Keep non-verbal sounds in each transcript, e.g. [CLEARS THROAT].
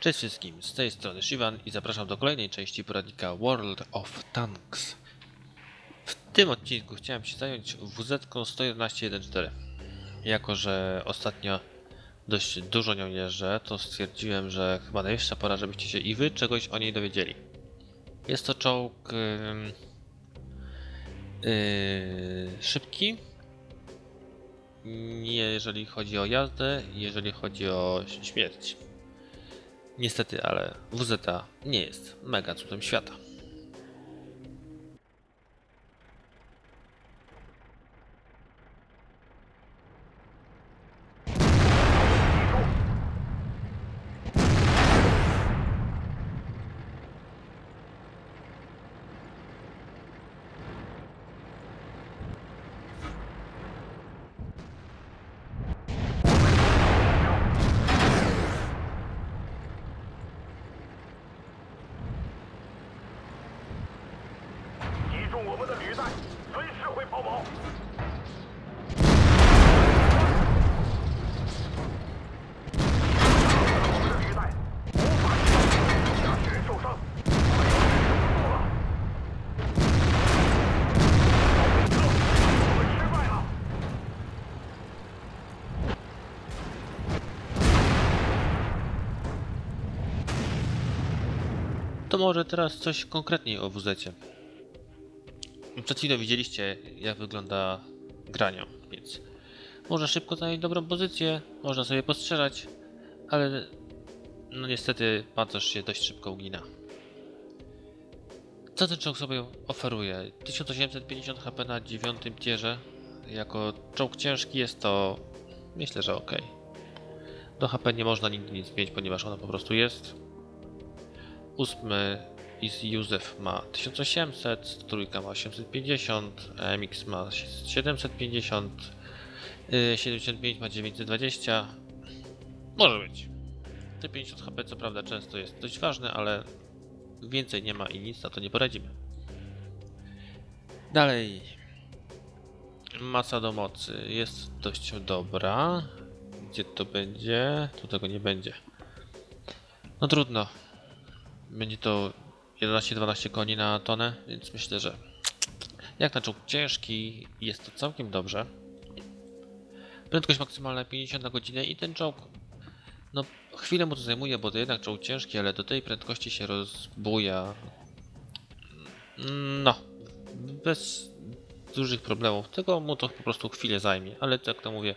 Cześć wszystkim, z tej strony Shivan i zapraszam do kolejnej części poradnika World of Tanks. W tym odcinku chciałem się zająć WZ 111.1.4. Jako, że ostatnio dość dużo nią jeżdżę, to stwierdziłem, że chyba najwyższa pora, żebyście się i wy czegoś o niej dowiedzieli. Jest to czołg ym, yy, szybki, jeżeli chodzi o jazdę, jeżeli chodzi o śmierć. Niestety, ale WZ nie jest mega cudem świata. To może teraz coś konkretniej o WZ. Przed chwilą widzieliście, jak wygląda grania, więc można szybko zająć dobrą pozycję, można sobie postrzelać, ale no niestety pancerz się dość szybko ugina. Co ten czołg sobie oferuje? 1850 HP na 9 tierze. Jako czołg ciężki jest to myślę, że ok. Do HP nie można nigdy nic mieć, ponieważ ono po prostu jest. Ósmy Is Józef ma 1800, trójka ma 850, MX ma 750, y, 75 ma 920. Może być. Te 50 HP co prawda często jest dość ważne, ale więcej nie ma i nic na to nie poradzimy. Dalej. Masa do mocy jest dość dobra. Gdzie to będzie? Tu tego nie będzie. No trudno. Będzie to 11-12 koni na tonę, więc myślę, że jak na czołg ciężki jest to całkiem dobrze. Prędkość maksymalna 50 na godzinę i ten czołg no chwilę mu to zajmuje, bo to jednak czołg ciężki, ale do tej prędkości się rozbuja no bez dużych problemów. Tego mu to po prostu chwilę zajmie, ale jak to mówię,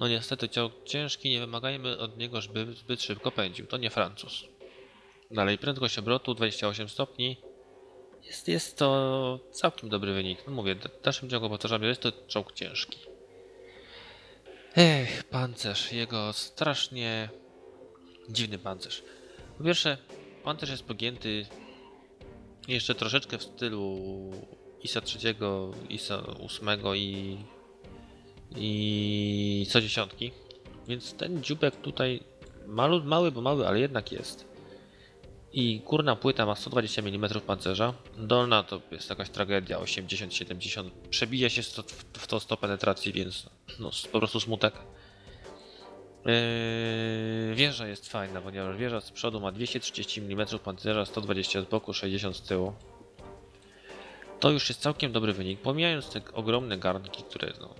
no niestety czołg ciężki, nie wymagajmy od niego, żeby zbyt szybko pędził. To nie Francuz. Dalej, prędkość obrotu 28 stopni. Jest, jest to całkiem dobry wynik. No mówię, w dalszym ciągu powtarzam, jest to czołg ciężki. Ech, pancerz, jego strasznie dziwny pancerz. Po pierwsze, pancerz jest pogięty jeszcze troszeczkę w stylu ISA 3, ISA 8 i, i co dziesiątki. Więc ten dziubek tutaj malu, mały, bo mały, ale jednak jest. I górna płyta ma 120 mm pancerza, dolna to jest jakaś tragedia, 80-70. Przebija się sto- w to 100 penetracji, więc no, po prostu smutek. Yy, wieża jest fajna, ponieważ wieża z przodu ma 230 mm pancerza, 120 z boku, 60 z tyłu. To już jest całkiem dobry wynik, pomijając te ogromne garnki, które no,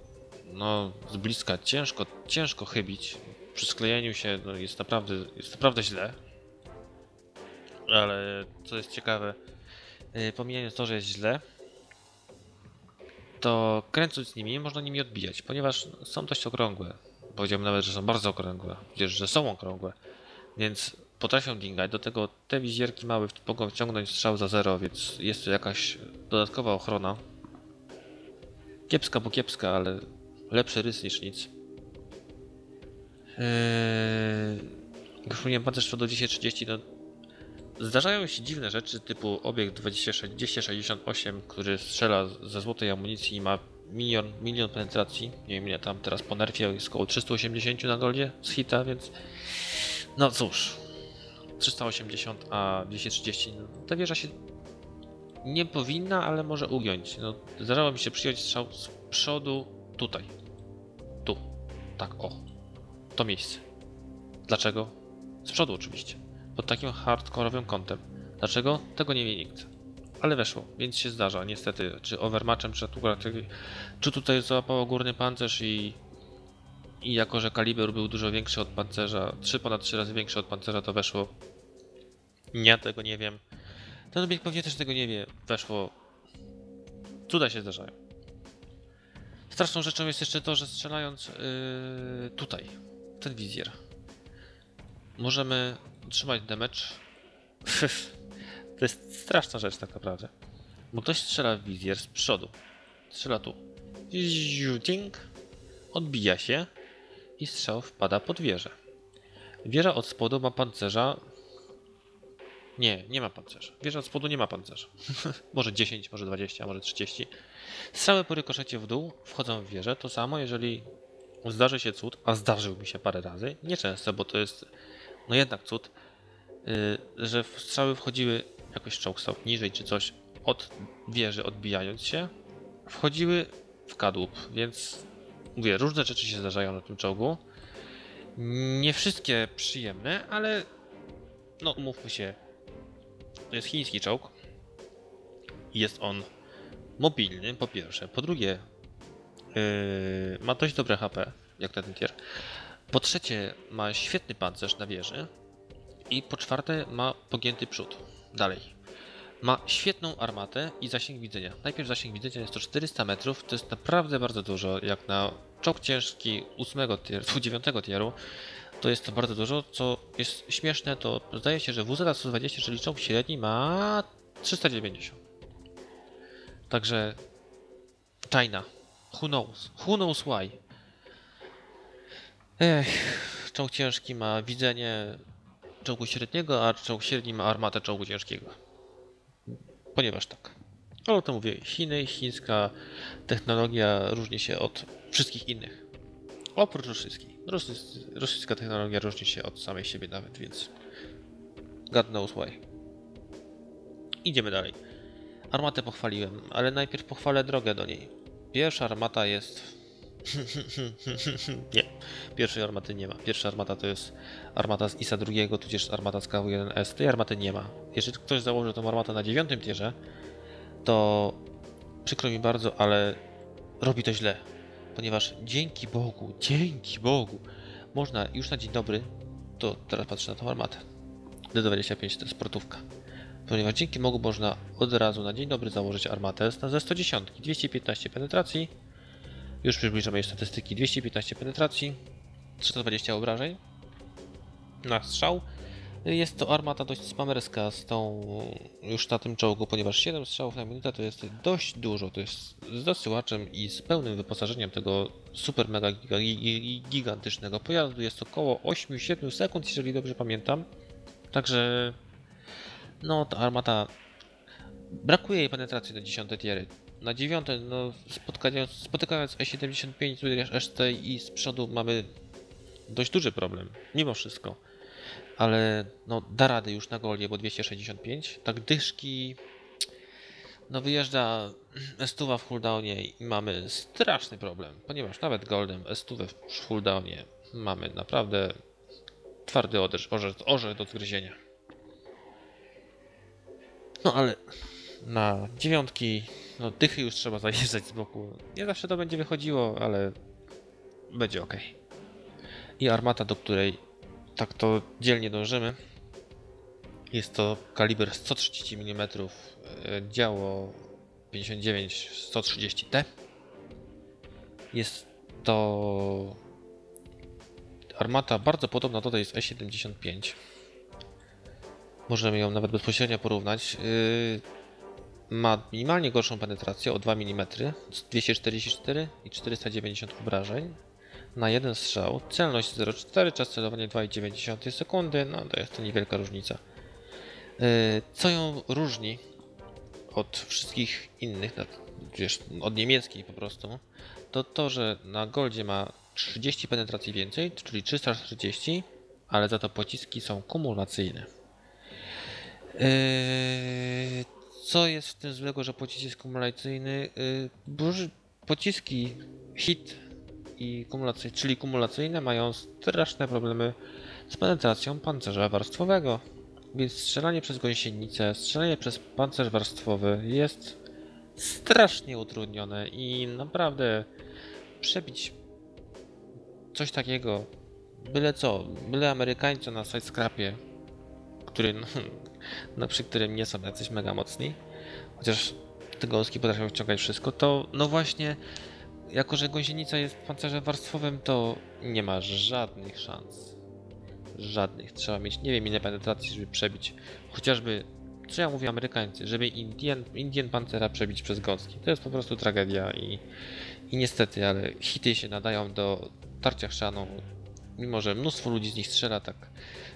no z bliska ciężko, ciężko chybić. Przy sklejeniu się no, jest, naprawdę, jest naprawdę źle ale co jest ciekawe, yy, pomijając to, że jest źle, to kręcąc nimi można nimi odbijać, ponieważ są dość okrągłe. Powiedziałbym nawet, że są bardzo okrągłe, przecież, że są okrągłe, więc potrafią dingać. Do tego te wizjerki małe mogą wciągnąć strzał za zero, więc jest to jakaś dodatkowa ochrona. Kiepska, bo kiepska, ale lepszy rys niż nic. Eee, już mówiłem, pancerz do 1030, no Zdarzają się dziwne rzeczy typu obiekt 20 268, który strzela ze złotej amunicji i ma milion, milion penetracji. Nie wiem ile tam teraz po nerfie jest około 380 na goldzie z hita, więc no cóż. 380, a 230. No, ta wieża się nie powinna, ale może ugiąć. No, zdarzało mi się przyjąć strzał z przodu tutaj. Tu. Tak, o. To miejsce. Dlaczego? Z przodu oczywiście pod takim hardkorowym kątem. Dlaczego? Tego nie wie nikt. Ale weszło, więc się zdarza, niestety. Czy overmatchem, czy, czy tutaj złapało górny pancerz i, i jako, że kaliber był dużo większy od pancerza, 3 ponad 3 razy większy od pancerza, to weszło. Ja tego nie wiem. Ten obiekt pewnie też tego nie wie. Weszło. Cuda się zdarzają. Straszną rzeczą jest jeszcze to, że strzelając yy, tutaj, ten wizjer, możemy trzymać damage. [LAUGHS] to jest straszna rzecz tak naprawdę. Bo ktoś strzela w wizjer z przodu. Strzela tu. Ziuting. Odbija się i strzał wpada pod wieżę. Wieża od spodu ma pancerza. Nie, nie ma pancerza. Wieża od spodu nie ma pancerza. [LAUGHS] może 10, może 20, może 30. Strzały po rykoszecie w dół wchodzą w wieżę. To samo, jeżeli zdarzy się cud, a zdarzył mi się parę razy, nieczęsto, bo to jest no jednak cud, yy, że strzały wchodziły jakoś czołg stał niżej czy coś od wieży odbijając się, wchodziły w kadłub, więc mówię, różne rzeczy się zdarzają na tym czołgu. Nie wszystkie przyjemne, ale no umówmy się, to jest chiński czołg. Jest on mobilny, po pierwsze. Po drugie, yy, ma dość dobre HP, jak ten tier. Po trzecie, ma świetny pancerz na wieży. I po czwarte, ma pogięty przód. Dalej. Ma świetną armatę i zasięg widzenia. Najpierw zasięg widzenia jest to 400 metrów, to jest naprawdę bardzo dużo, jak na czołg ciężki 8 tier, [LAUGHS] 9 tieru. To jest to bardzo dużo, co jest śmieszne, to zdaje się, że WZ-120, czyli czołg średni ma 390. Także China. Who knows? Who knows why? Ech, czołg ciężki ma widzenie czołgu średniego, a czołg średni ma armatę czołgu ciężkiego. Ponieważ tak. Ale o tym mówię. Chiny, chińska technologia różni się od wszystkich innych. Oprócz rosyjskiej. rosyjska technologia różni się od samej siebie nawet, więc God knows why. Idziemy dalej. Armatę pochwaliłem, ale najpierw pochwalę drogę do niej. Pierwsza armata jest. [LAUGHS] nie, pierwszej armaty nie ma. Pierwsza armata to jest armata z ISA II, tudzież armata z KW1S. Tej armaty nie ma. Jeżeli ktoś założy tą armatę na dziewiątym tierze, to przykro mi bardzo, ale robi to źle. Ponieważ dzięki Bogu, dzięki Bogu, można już na dzień dobry, to teraz patrzę na tą armatę. D25 to jest sportówka ponieważ dzięki Mogu można od razu na dzień dobry założyć armatę ze 110, 215 penetracji, już przybliżamy jej statystyki, 215 penetracji, 320 obrażeń na strzał. Jest to armata dość spamerska z tą już na tym czołgu, ponieważ 7 strzałów na minutę to jest dość dużo. To jest z dosyłaczem i z pełnym wyposażeniem tego super mega gigantycznego pojazdu. Jest około 8-7 sekund, jeżeli dobrze pamiętam. Także no, ta armata... Brakuje jej penetracji do 10 tiery. Na 9, no, spotykając, spotykając E75 ST i z przodu mamy dość duży problem, mimo wszystko. Ale no, da radę już na golie, bo 265. Tak dyszki... No wyjeżdża S2 w cooldownie i mamy straszny problem, ponieważ nawet Goldem S2 w cooldownie mamy naprawdę twardy orzech, orzech do zgryzienia. No ale na dziewiątki, no dychy już trzeba zajeżdżać z boku. Nie zawsze to będzie wychodziło, ale będzie ok. I armata, do której tak to dzielnie dążymy. Jest to kaliber 130 mm, e, działo 59-130T. Jest to armata bardzo podobna do tej z E75 możemy ją nawet bezpośrednio porównać. Ma minimalnie gorszą penetrację o 2 mm, 244 i 490 obrażeń na jeden strzał, celność 0,4, czas celowania 2,9 sekundy, no to jest to niewielka różnica. Yy, co ją różni od wszystkich innych, wiesz, od niemieckiej po prostu, to to, że na Goldzie ma 30 penetracji więcej, czyli 340, ale za to pociski są kumulacyjne. Yy, co jest w tym złego, że pocisk jest kumulacyjny? Yy, pociski hit i kumulacyjne, czyli kumulacyjne mają straszne problemy z penetracją pancerza warstwowego. Więc strzelanie przez gąsienicę, strzelanie przez pancerz warstwowy jest strasznie utrudnione i naprawdę przebić coś takiego, byle co, byle Amerykańca na sidescrapie, który, no, no, przy którym nie są jacyś mega mocni, chociaż te gąski potrafią wciągać wszystko, to no właśnie, jako że gąsienica jest pancerzem warstwowym, to nie ma żadnych szans. Żadnych. Trzeba mieć nie wiem ile penetracji, żeby przebić chociażby, co ja mówię Amerykańcy, żeby Indian, Indian Pancera przebić przez gąski. To jest po prostu tragedia i, i niestety, ale hity się nadają do tarcia chrzanu, mimo że mnóstwo ludzi z nich strzela, tak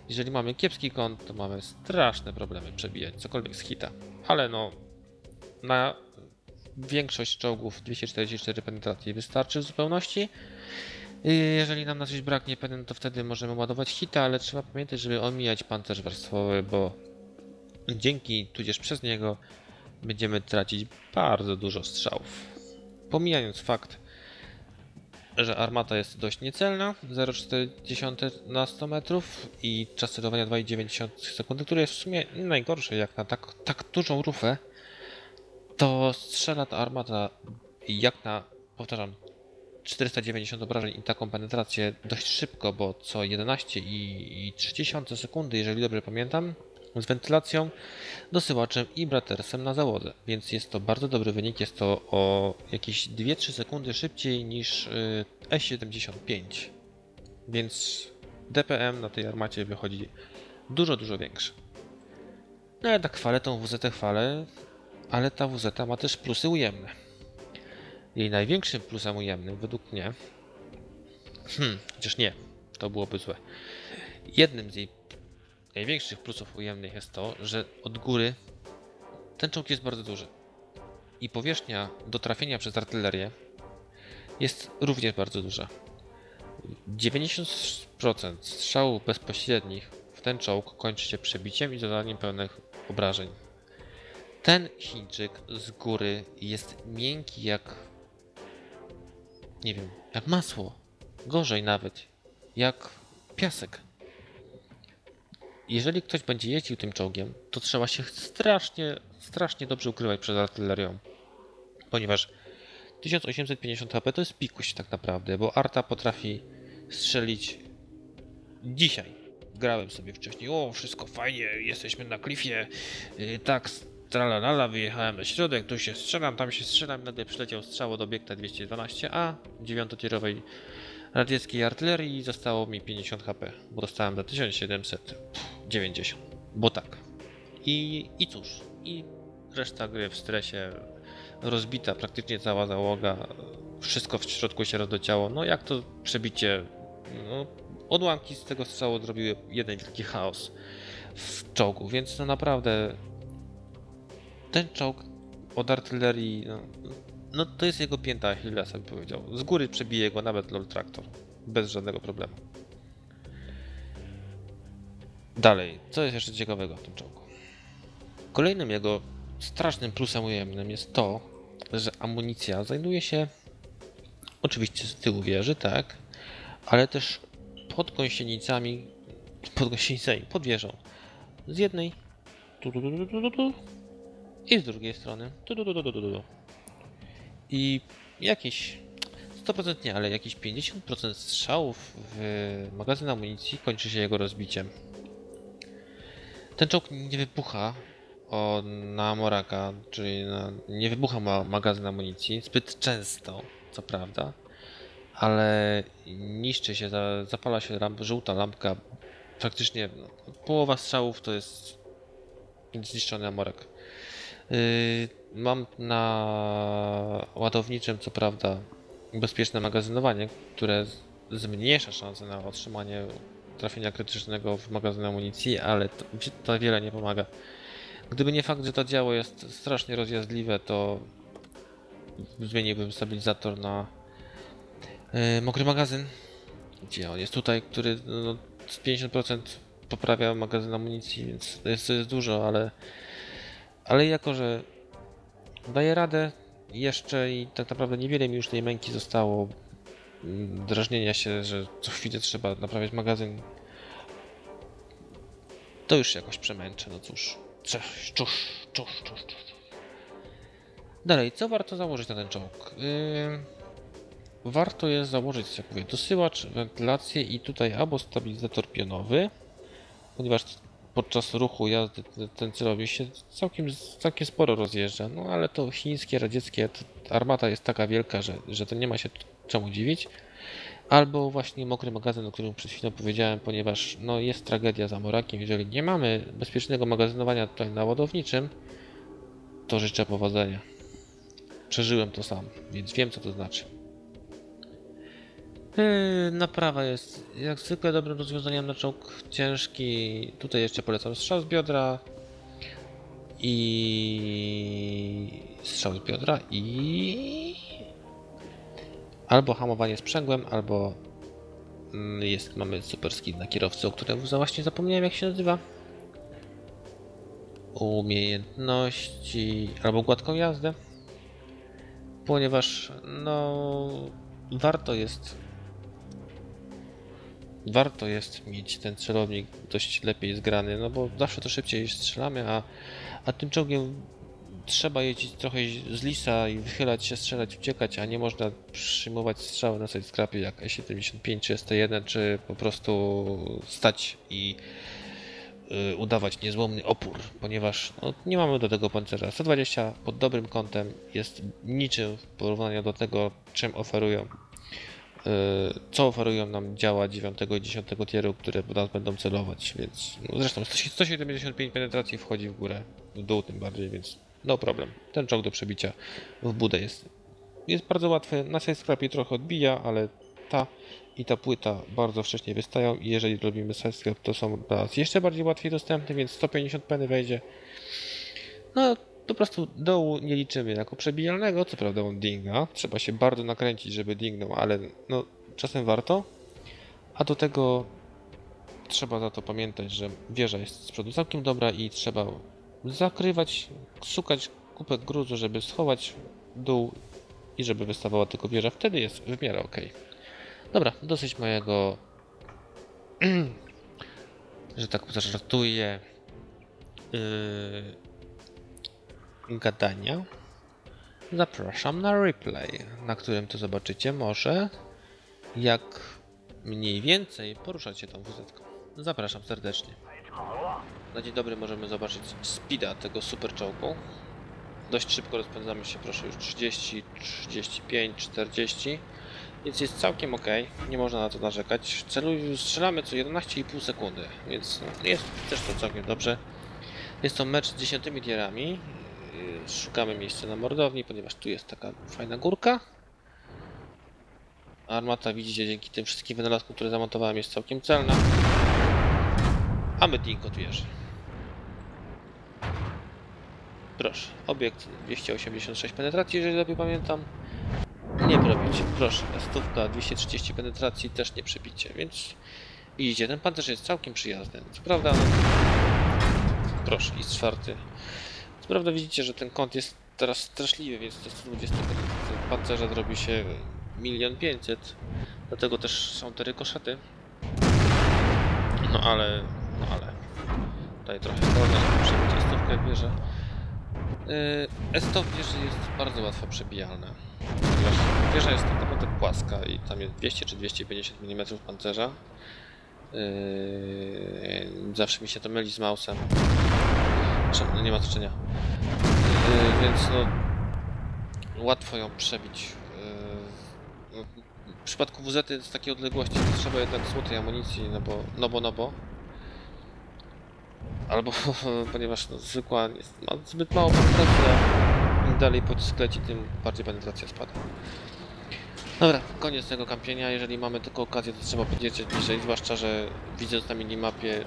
jeżeli mamy kiepski kąt, to mamy straszne problemy przebijać cokolwiek z hita. Ale no, na większość czołgów 244 penetracji wystarczy w zupełności. Jeżeli nam na coś braknie penen, to wtedy możemy ładować hita, ale trzeba pamiętać, żeby omijać pancerz warstwowy, bo dzięki, tudzież przez niego będziemy tracić bardzo dużo strzałów. Pomijając fakt, że armata jest dość niecelna, 0,4 na 100 metrów i czas celowania 2,9 sekundy, który jest w sumie najgorszy jak na tak, tak dużą rufę, to strzela ta armata jak na, powtarzam, 490 obrażeń i taką penetrację dość szybko, bo co 11,3 sekundy, jeżeli dobrze pamiętam, z wentylacją, dosyłaczem i bratersem na załodze, więc jest to bardzo dobry wynik, jest to o jakieś 2-3 sekundy szybciej niż y, E75, więc DPM na tej armacie wychodzi dużo, dużo większy. No ale tak chwalę tą WZ chwalę, ale ta WZ ma też plusy ujemne. Jej największym plusem ujemnym według mnie, hmm, chociaż nie, to byłoby złe. Jednym z jej największych plusów ujemnych jest to, że od góry ten czołg jest bardzo duży. I powierzchnia do trafienia przez artylerię jest również bardzo duża. 90% strzałów bezpośrednich w ten czołg kończy się przebiciem i zadaniem pełnych obrażeń. Ten Chińczyk z góry jest miękki jak. Nie wiem, jak masło. Gorzej nawet. Jak piasek. Jeżeli ktoś będzie jeździł tym czołgiem, to trzeba się strasznie, strasznie dobrze ukrywać przed artylerią. Ponieważ 1850 HP to jest pikuś tak naprawdę, bo Arta potrafi strzelić dzisiaj. Grałem sobie wcześniej, o wszystko fajnie, jesteśmy na klifie, yy, tak, tralalala, wyjechałem na środek, tu się strzelam, tam się strzelam, nagle przyleciał strzał od obiekta 212A, 9-tierowej radzieckiej artylerii i zostało mi 50 HP, bo dostałem za 1790, bo tak. I, I cóż, i reszta gry w stresie, rozbita praktycznie cała załoga, wszystko w środku się rozdociało, no jak to przebicie, no, odłamki z tego strzału zrobiły jeden wielki chaos w czołgu, więc no naprawdę ten czołg od artylerii, no, no to jest jego pięta Achillesa, bym powiedział. Z góry przebije go nawet LOL Traktor. Bez żadnego problemu. Dalej, co jest jeszcze ciekawego w tym czołgu? Kolejnym jego strasznym plusem ujemnym jest to, że amunicja znajduje się oczywiście z tyłu wieży, tak, ale też pod gąsienicami, pod gąsienicami, pod wieżą. Z jednej tu, tu, tu, tu, tu, tu, i z drugiej strony tu, tu, tu, tu, tu, tu. I jakieś 100% nie, ale jakieś 50% strzałów w magazyn amunicji kończy się jego rozbiciem. Ten czołg nie wybucha o, na Moraka, czyli na, nie wybucha ma magazyn amunicji zbyt często, co prawda, ale niszczy się, za, zapala się lamp, żółta lampka. Praktycznie no, połowa strzałów to jest zniszczony Amorak. Yy, mam na ładowniczym, co prawda, bezpieczne magazynowanie, które zmniejsza szanse na otrzymanie trafienia krytycznego w magazyn amunicji, ale to, to wiele nie pomaga. Gdyby nie fakt, że to działo jest strasznie rozjazdliwe, to zmieniłbym stabilizator na yy, mokry magazyn. Gdzie on jest tutaj, który no, z 50% poprawia magazyn amunicji, więc to jest, to jest dużo, ale ale jako, że daje radę jeszcze i tak naprawdę niewiele mi już tej męki zostało drażnienia się, że co chwilę trzeba naprawiać magazyn to już jakoś przemęczę, no cóż. Cześć, czusz, czusz, czusz. Dalej, co warto założyć na ten czołg? Yy, warto jest założyć, jak mówię, dosyłacz, wentylację i tutaj albo stabilizator pionowy, ponieważ podczas ruchu jazdy ten- celownik się całkiem, całkiem sporo rozjeżdża, no ale to chińskie, radzieckie, armata jest taka wielka, że, że to nie ma się czemu dziwić. Albo właśnie mokry magazyn, o którym przed chwilą powiedziałem, ponieważ no, jest tragedia za Morakiem. Jeżeli nie mamy bezpiecznego magazynowania tutaj na ładowniczym, to życzę powodzenia. Przeżyłem to sam, więc wiem co to znaczy. Yy, Naprawa jest jak zwykle dobrym rozwiązaniem na czołg ciężki. Tutaj jeszcze polecam strzał z biodra i strzał z biodra i albo hamowanie sprzęgłem, albo mm, jest, mamy super skin na kierowcy, o którym właśnie zapomniałem jak się nazywa. Umiejętności albo gładką jazdę. Ponieważ no warto jest warto jest mieć ten celownik dość lepiej zgrany, no bo zawsze to szybciej strzelamy, a, a tym czołgiem trzeba jeździć trochę z lisa i wychylać się, strzelać, uciekać, a nie można przyjmować strzały na side scrapie jak E75 czy ST1, czy po prostu stać i y, udawać niezłomny opór, ponieważ no, nie mamy do tego pancerza. 120 pod dobrym kątem jest niczym w porównaniu do tego, czym oferują y, co oferują nam działa 9 i 10 tieru, które nas będą celować, więc no zresztą 175 penetracji wchodzi w górę, w dół tym bardziej, więc no problem. Ten czołg do przebicia w budę jest, jest bardzo łatwy, na sidescrapie trochę odbija, ale ta i ta płyta bardzo wcześnie wystają i jeżeli robimy sidescrap to są dla nas jeszcze bardziej łatwiej dostępne, więc 150 peny wejdzie. No po prostu dołu nie liczymy jako przebijalnego, co prawda on dinga, trzeba się bardzo nakręcić, żeby dingnął, ale no czasem warto. A do tego trzeba za to pamiętać, że wieża jest z przodu całkiem dobra i trzeba zakrywać, szukać kupek gruzu, żeby schować dół i żeby wystawała tylko wieża. Wtedy jest w miarę ok. Dobra, dosyć mojego, [CLEARS THROAT] że tak zażartuję, yy, gadania. Zapraszam na replay, na którym to zobaczycie może jak mniej więcej poruszać się tą wuzetką. Zapraszam serdecznie. Na dzień dobry możemy zobaczyć speeda tego super czołgu. Dość szybko rozpędzamy się, proszę, już 30, 35, 40. Więc jest całkiem ok, nie można na to narzekać. Celuj, strzelamy co 11,5 sekundy, więc jest też to całkiem dobrze. Jest to mecz z 10 tierami. Szukamy miejsca na mordowni, ponieważ tu jest taka fajna górka. Armata widzicie dzięki tym wszystkim wynalazkom, które zamontowałem jest całkiem celna. A my Ding od wieży. Proszę, obiekt 286 penetracji, jeżeli dobrze pamiętam. Nie probicie, proszę, stówka 230 penetracji też nie przebicie, więc widzicie, ten pancerz jest całkiem przyjazny. Co prawda, no, proszę, i czwarty. Co prawda widzicie, że ten kąt jest teraz straszliwy, więc to 120 penetracji pancerza zrobi się milion pięćset. Dlatego też są te rykoszety. No ale, no ale. Tutaj trochę wolno, przebić estówkę wieżę. Yy, Esto w wieży jest bardzo łatwo przebijalna. Ponieważ wieża jest tak naprawdę płaska i tam jest 200 czy 250 mm pancerza. Yy, zawsze mi się to myli z mausem. No nie ma znaczenia. Yy, więc no łatwo ją przebić. W przypadku WZ z takiej odległości trzeba jednak złotej amunicji, no bo, no bo, no bo. Albo [LAUGHS] ponieważ no, zwykła jest, ma zbyt mało penetracji, a im dalej pocisk leci, tym bardziej penetracja spada. Dobra, koniec tego kampienia. Jeżeli mamy tylko okazję, to trzeba podjeżdżać bliżej, zwłaszcza, że widząc na minimapie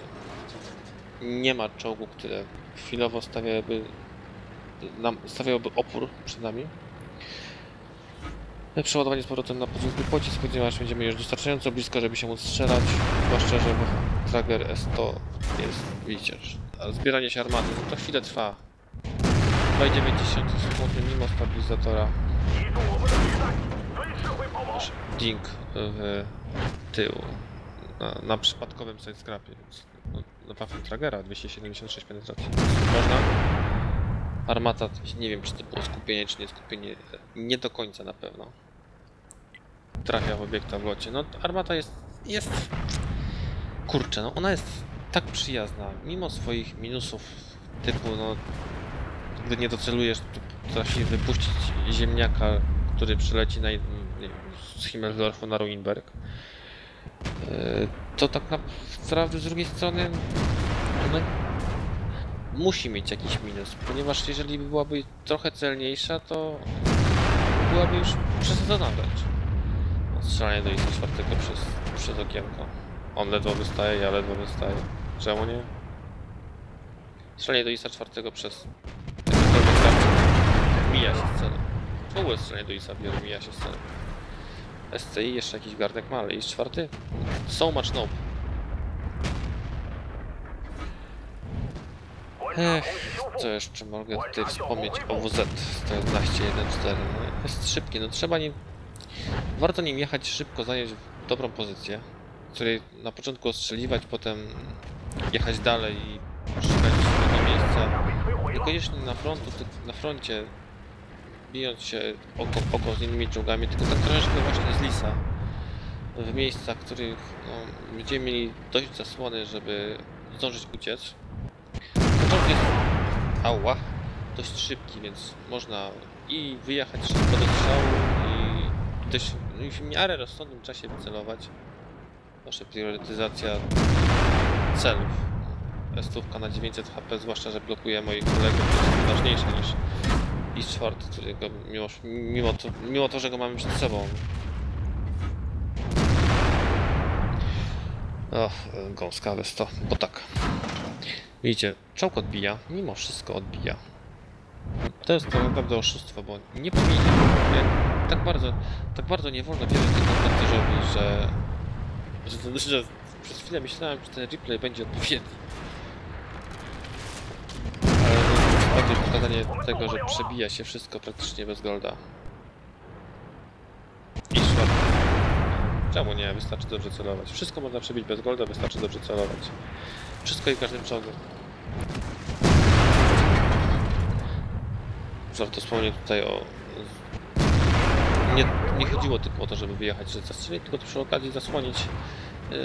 nie ma czołgu, które chwilowo stawiałyby, nam, stawiałoby opór przed nami. Przeładowanie z powrotem na podwójny pocisk, ponieważ będziemy już dostarczająco blisko, żeby się móc strzelać. Zwłaszcza, że Trager S100 jest, widzicie, zbieranie się armaty, no to chwilę trwa. 2,90 sekund mimo stabilizatora. Masz ding w tył na, na przypadkowym sidescrapie, więc no, naprawdę Tragera, 276 penetracji. Można? Armata, nie wiem czy to było skupienie czy nie skupienie, nie do końca na pewno. Trafia w obiekta w locie. No armata jest, jest Kurczę, no ona jest tak przyjazna, mimo swoich minusów typu, no. Gdy nie docelujesz, to potrafi wypuścić ziemniaka, który przyleci na, z Himmeldorfu na Ruinberg. Yy, To tak naprawdę z drugiej strony no, musi mieć jakiś minus, ponieważ jeżeli byłaby trochę celniejsza, to byłaby już przesadzona wręcz. Strzelanie do ISA czwartego przez, przez okienko. On ledwo wystaje, ja ledwo wystaję. Czemu nie? Strzelanie do ISA czwartego przez mija się celem. W ogóle strzelanie do ISA biorę mija się celem. SCI jeszcze jakiś garnek ma, ale jest czwarty? So much nope. Ech, co jeszcze mogę tutaj wspomnieć o WZ 11114? No, jest szybki, no trzeba nim... Warto nim jechać szybko, zająć dobrą pozycję, której na początku ostrzeliwać, potem jechać dalej i szukać swojego miejsca. Niekoniecznie na frontu, na froncie, bijąc się oko, oko z innymi czołgami, tylko tak troszeczkę właśnie z lisa. W miejscach, których no, mieli dość zasłony, żeby zdążyć uciec. Początek jest ała, dość szybki, więc można i wyjechać szybko do strzału i dość no w miarę rozsądnym czasie wycelować. Proszę, priorytetyzacja celów. Stówka na 900 HP, zwłaszcza, że blokuje moich kolegów, to jest ważniejsze niż i czwarty, którego mimo, mimo, to, mimo to, że go mamy przed sobą. Och, gąska to, bo tak. Widzicie, czołg odbija, mimo wszystko odbija. To jest tak naprawdę oszustwo, bo nie powinien. Tak bardzo, tak bardzo nie wolno wierzyć temu że, że, że przez chwilę myślałem, że ten replay będzie odpowiedni. Ale bardziej pokazanie tego, że przebija się wszystko praktycznie bez golda. I. Czemu nie? Wystarczy dobrze celować. Wszystko można przebić bez golda, wystarczy dobrze celować. Wszystko i każdym czołgiem. Warto wspomnieć tutaj o nie, nie chodziło tylko o to, żeby wyjechać, że zastrzelić, tylko przy okazji zasłonić yy,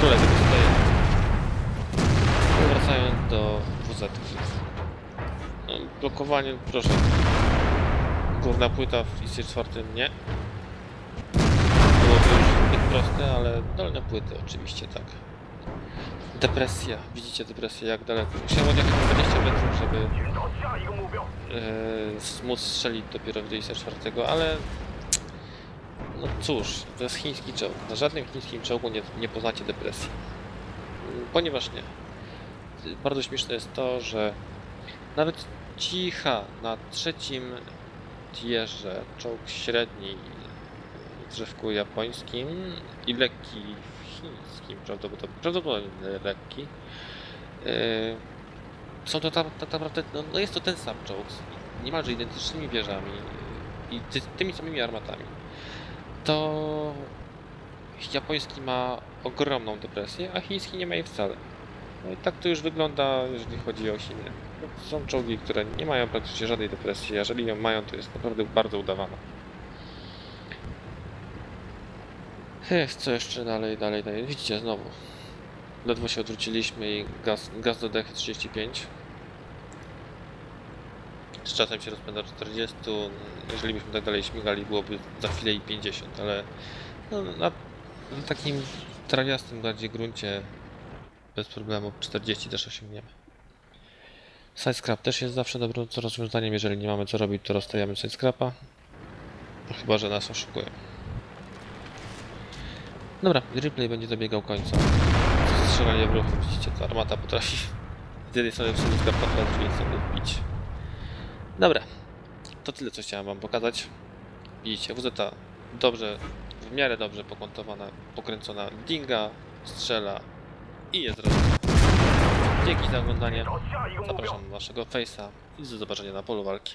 kolegę dostaje. Wracając do wz no, blokowanie, proszę. Główna płyta w IC4 nie. Byłoby już zbyt proste, ale dolne płyty oczywiście tak. Depresja, widzicie depresję jak daleko. Musiałem odjechać 20 metrów, żeby yy, móc strzelić dopiero do w 4, ale no cóż, to jest chiński czołg. Na żadnym chińskim czołgu nie, nie poznacie depresji. Mm, Ponieważ nie. Bardzo śmieszne jest to, że nawet cicha na trzecim tierze czołg średni w drzewku japońskim i lekki w chińskim, prawdopodobnie, prawdopodobnie lekki. Yy, są to tak tak naprawdę, no, no jest to ten sam czołg z niemalże identycznymi wieżami i ty, tymi samymi armatami. To japoński ma ogromną depresję, a chiński nie ma jej wcale. No i tak to już wygląda, jeżeli chodzi o Chiny. No, Są czołgi, które nie mają praktycznie żadnej depresji, a jeżeli ją mają, to jest naprawdę bardzo udawana. Ech, co jeszcze dalej, dalej, dalej. Widzicie, znowu. Ledwo się odwróciliśmy i gaz, gaz do dechy 35. Z czasem się rozpędza 40. Jeżeli byśmy tak dalej śmigali, byłoby za chwilę i 50, ale no, na, na takim trawiastym bardziej gruncie bez problemu 40 też osiągniemy. Sidescrap też jest zawsze dobrym rozwiązaniem. Jeżeli nie mamy co robić, to rozstajemy sidescrapa. No, chyba, że nas oszukują. Dobra, replay będzie dobiegał końca. Strzelanie w ruchu, widzicie, to armata potrafi z jednej strony wsunić kartofla, z drugiej strony wbić. Dobra, to tyle co chciałem wam pokazać. Widzicie, WZ dobrze, w miarę dobrze pokontowana, pokręcona dinga, strzela i jest rozwiązana. Dzięki za oglądanie, zapraszam do waszego face'a i do zobaczenia na polu walki.